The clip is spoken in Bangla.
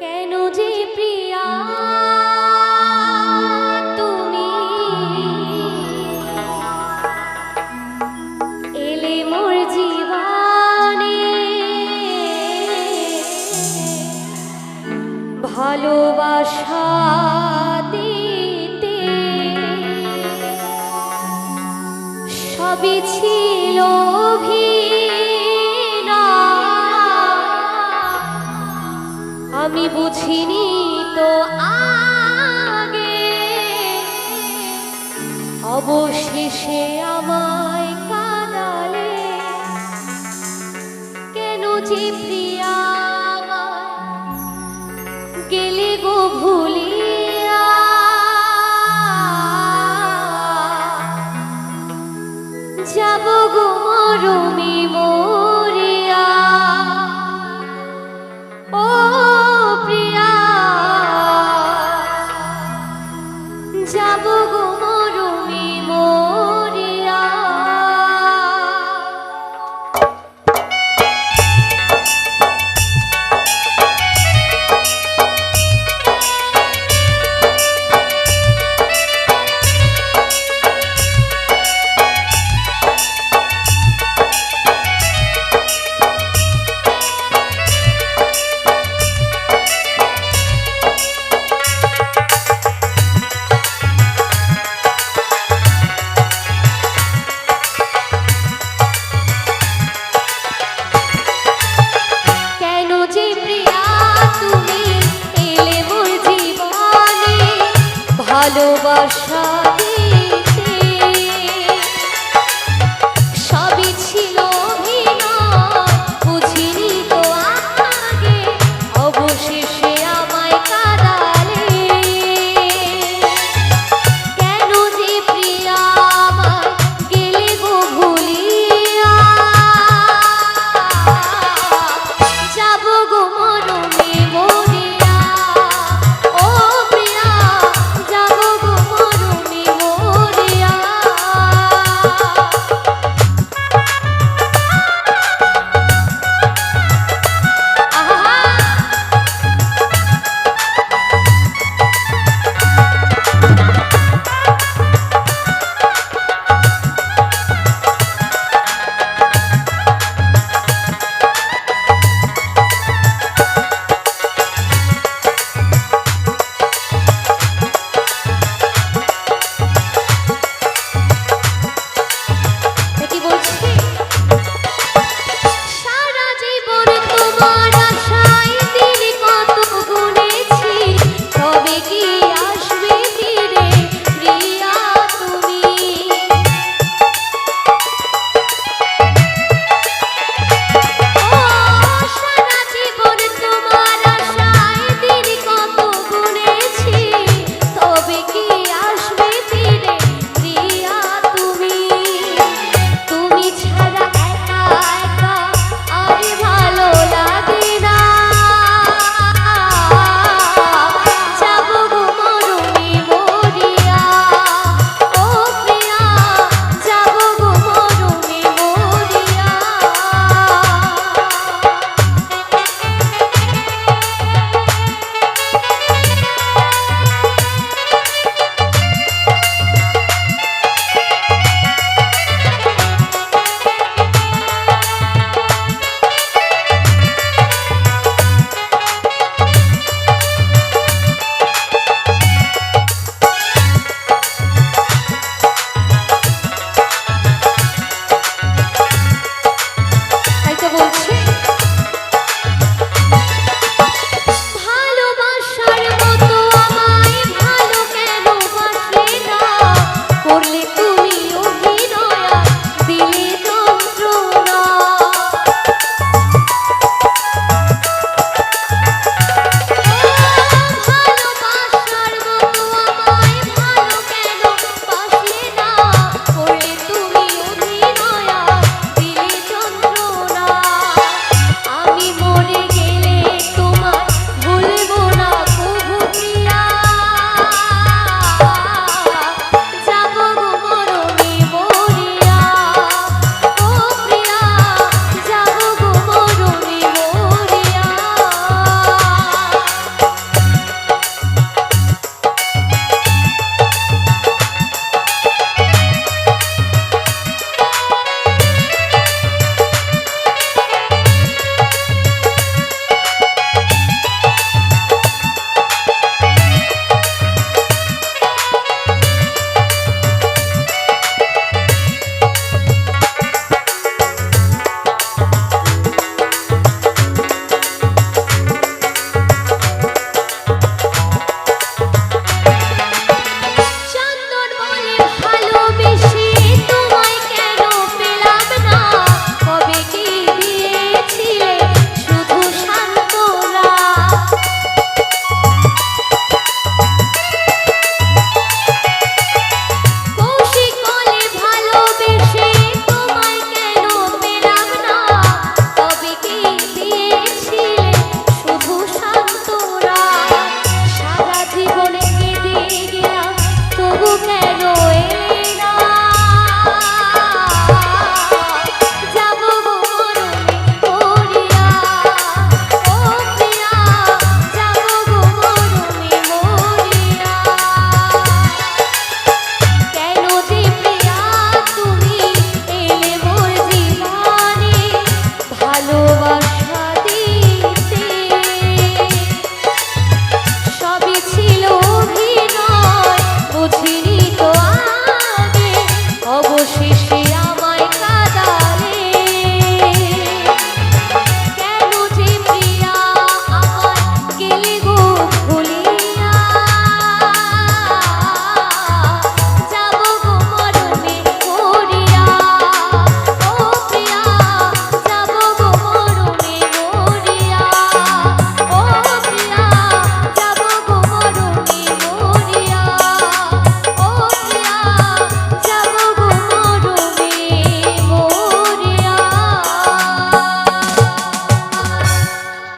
কেন যে প্রিয়া এলে ভালোবাসা সবই ছিল আমি বুঝিনি তো আগে। অবশেষে আমায় কাঁদালে। কেন যে প্রিয়া গেলে গো ভুলিয়া? যাব গো মরমি মরিয়া ভালোবাসা